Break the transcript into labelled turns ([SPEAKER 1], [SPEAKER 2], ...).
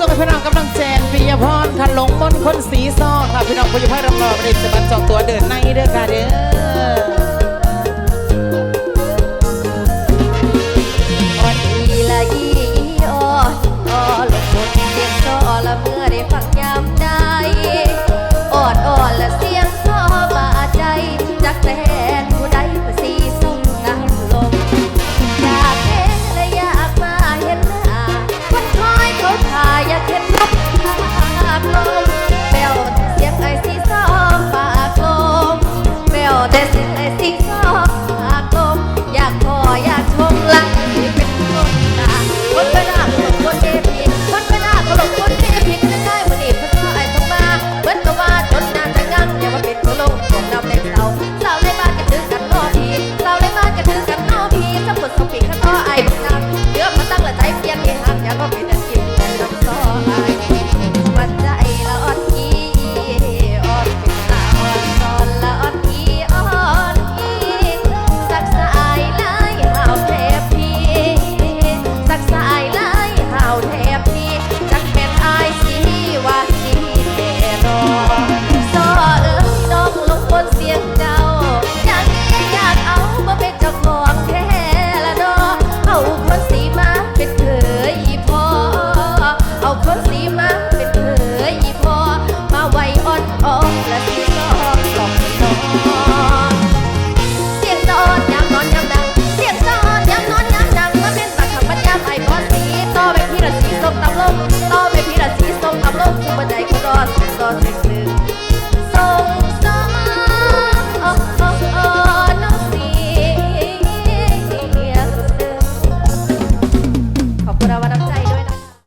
[SPEAKER 1] ส่งให้พี่น้องกำลังแจนปิยพรคันหลงมนต์คนสีซอค่ะพี่น้องพูดอยู่าครำรอประเด็นสบัดจองตัวเดินในเด้อค่ะเด้อ
[SPEAKER 2] ออกและสิบสองสเสียงตอนย้ำนนย้ำดัง เสียงตอนย้ำนนย้ำดังมาเป็นบักขัญญาไปบอสสีต่อไปพี่ราศีส้มตำลงต่อไปพี่ราศีส้มตำลงคู่บันไดคู่รอดรอดหนึ่งหนึ่ง